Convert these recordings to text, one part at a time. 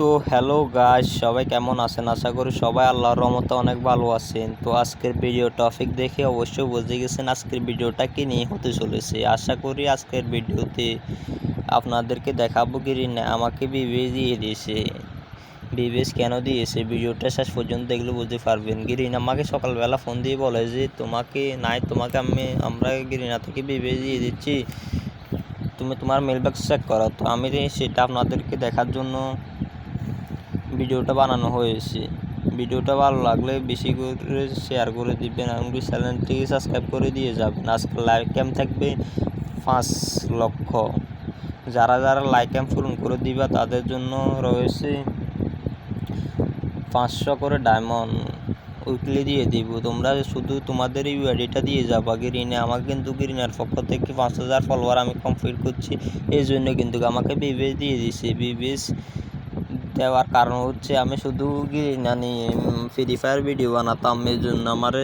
তো hello guys সবাই কেমন আছেন? আশা করি সবাই আল্লাহর রহমতে অনেক ভালো আছেন। তো আজকের ভিডিও টপিক দেখে অবশ্যই বুঝে গেছেন আজকের ভিডিওটা কি নিয়ে হতে চলেছে। আশা করি আজকের ভিডিওতে আপনাদেরকে দেখাবো কি না আমাকে বিবেচ দিয়ে দিয়েছে। বিবেচ কেন দিয়েছে? ভিডিওটা শেষ পর্যন্ত দেখলে বুঝতে পারবেন। গিরিন আমাকে সকালবেলা ফোন দিয়ে বলে যে, তোমাকে, নাই, তোমাকে আমি, আমরা গিরিনা থেকে বিবেচ দিয়ে দিচ্ছি। তুমি তোমার মেলবক্স চেক করো। তো আমি সেটা আপনাদেরকে দেখার জন্য ভিডিওটা বানানো হয়েছে। ভিডিওটা ভালো লাগলে বেশি করে শেয়ার করে দিবেন এমনকি চ্যানেলটিকে সাবস্ক্রাইব করে দিয়ে যাবেন। আজকে লাইক ক্যাম্প থাকবে পাঁচ লক্ষ। যারা যারা লাইক ক্যাম্প পূরণ করে দিবা, তাদের জন্য রয়েছে পাঁচশো করে ডায়মন্ড উইকলি দিয়ে দিব। তোমরা শুধু তোমাদের এই আইডিটা দিয়ে যাবা। গ্রিনে আমাকে কিন্তু গ্রিনের পক্ষ থেকে পাঁচ হাজার ফলোয়ার আমি কমপ্লিট করছি। এই জন্য কিন্তু আমাকে বিবেস দিয়ে দিছে। বিবেস দেওয়ার কারণ হচ্ছে আমি শুধু নিয়ে ফ্রি ফায়ার ভিডিও বানাতাম, এই জন্য আমার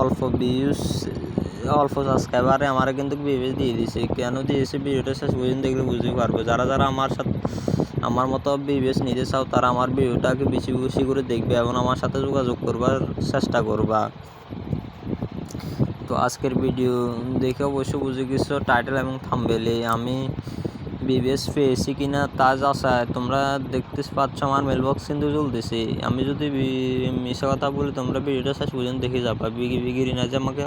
অল্প ভিউজ অল্প সাবস্ক্রাইবারে আমার কিন্তু বিবেচ দিয়ে দিছে। কেন দিয়েছে ভিডিওটা শেষ পর্যন্ত দেখলে বুঝতে পারবে। যারা যারা আমার সাথে, আমার মতো বিবেচ নিতে চাও, তারা আমার ভিডিওটাকে বেশি বেশি করে দেখবে এবং আমার সাথে যোগাযোগ করবার চেষ্টা করবা। তো আজকের ভিডিও দেখে অবশ্যই বুঝে গেছো টাইটেল এবং থাম্বেলে আমি বিবেস পেয়েছি কি না তা যাচাই। তোমরা দেখতে পাচ্ছ আমার মেলবক্স কিন্তু চলতেছে আমি যদি মিশা কথা বলি, তোমরা ভিডিওটা শেষ পর্যন্ত দেখে যাবা। বিগি বিগিরি না যে আমাকে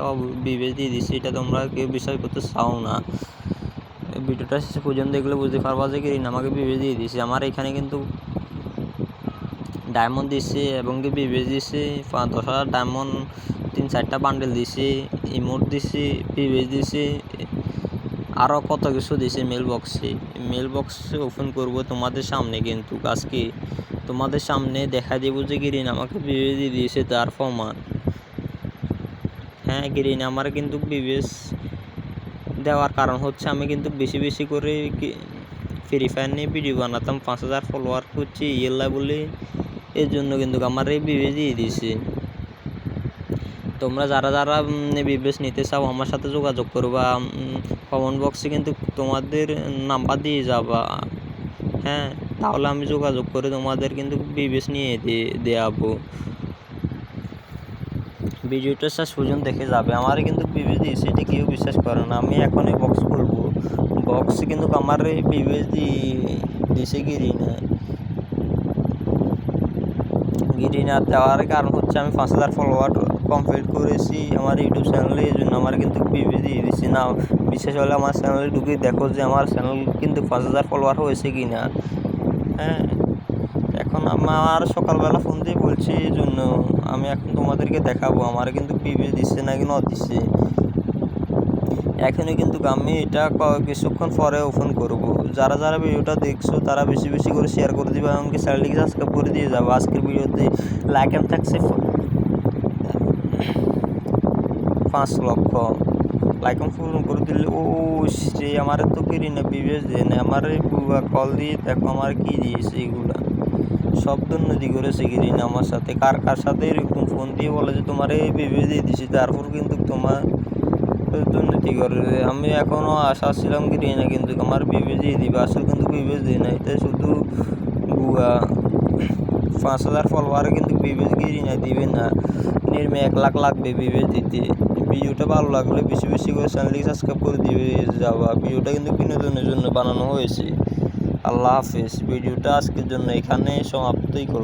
বিবেচ দিয়ে দিচ্ছে এটা তোমরা কেউ বিশ্বাস করতে চাও না। ভিডিওটা শেষ পর্যন্ত দেখলে বুঝতে পারবা যে গ্রিন আমাকে বিবেচ দিয়ে দিছে। আমার এখানে কিন্তু ডায়মন্ড দিছে এবং কি বিবেচ দিছে দশ হাজার ডায়মন্ড তিন চারটা বান্ডেল দিছে ইমোট দিছে, বিবেচ দিছে আরও কত কিছু দিছে মেল বক্সে মেল বক্সে ওপেন করব তোমাদের সামনে কিন্তু আজকে তোমাদের সামনে দেখা দেব যে গ্রিন আমাকে বিবেচ দিয়ে দিয়েছে তার প্রমাণ। হ্যাঁ গ্রিন আমার কিন্তু বিবেচ দেওয়ার কারণ হচ্ছে আমি কিন্তু বেশি বেশি করে ফ্রি ফায়ার নিয়ে ভিডিও বানাতাম, পাঁচ হাজার ফলোয়ার করছি ইয়েল্লা বলে এর জন্য কিন্তু আমার এই বিবেচ দিয়ে দিয়েছে। তোমরা যারা যারা বিবেচ নিতে চাও, আমার সাথে যোগাযোগ করবা কমেন্ট বক্সে কিন্তু তোমাদের নাম্বার দিয়ে যাবা। হ্যাঁ তাহলে আমি যোগাযোগ করে তোমাদের কিন্তু বিবেচ নিয়ে দেওয়াবো ভিডিওটা শেষ পর্যন্ত দেখে যাবে। আমার কিন্তু বিবেচ দিয়েছে, এটা কেউ বিশ্বাস করে না। আমি এখন এই বক্স খুলবো। বক্স কিন্তু আমার বিবেচ দিয়ে দিছে গিরিনা। গিরিনা দেওয়ার কারণ হচ্ছে আমি পাঁচ হাজার ফলোয়ার কমপ্লিট করেছি আমার ইউটিউব চ্যানেলে এই জন্য আমার কিন্তু বিবেচ দিয়ে দিচ্ছে না বিশেষ হলে আমার চ্যানেলে ঢুকে দেখো যে আমার চ্যানেল কিন্তু পাঁচ হাজার ফলোয়ার হয়েছে কি না হ্যাঁ এখন আমার সকালবেলা ফোন দিয়ে বলছি, এই জন্য আমি এখন তোমাদেরকে দেখাবো। আমার কিন্তু বিবেচ দিচ্ছে না কি ন দিচ্ছে। এখনই কিন্তু আমি এটা কিছুক্ষণ পরে ওপেন করব। যারা যারা ভিডিওটা দেখছ, তারা বেশি বেশি করে শেয়ার করে দিবে এমনকি চ্যানেলটিকে সাবস্ক্রাইব করে দিয়ে যাব। আজকের ভিডিওতে লাইক এম থাকছে পাঁচ লক্ষ। লাইক এম পূরণ করে দিলে, ও সে আমার তো কিনি না বিবেচ দিয়ে না। আমার কল দিয়ে দেখো আমার কী দিয়েছে এগুলা। সব দুর্নীতি করেছে গিরি না আমার সাথে। কার কার সাথে এরকম ফোন দিয়ে বলে যে তোমার এই বিবেচ দিয়ে দিছি, তারপর কিন্তু তোমার দুর্নীতি করে। আমি এখনও আশা ছিলাম কি না কিন্তু আমার বিবেচ দিয়ে দিবে। আসলে কিন্তু বিবেচ দিই না। এটা শুধু বুয়া। পাঁচ হাজার ফলোয়ারে কিন্তু বিবেচ গিরি না দিবে না। নির্মে এক লাখ লাগবে বিবেচ দিতে। ভিডিওটা ভালো লাগলে বেশি বেশি করে চ্যানেলটি সাবস্ক্রাইব করে দিয়ে যাওয়া ভিডিওটা কিন্তু বিনোদনের জন্য বানানো হয়েছে। আল্লাহ হাফেজ। ভিডিওটা আজকের জন্য এখানে সমাপ্তই করব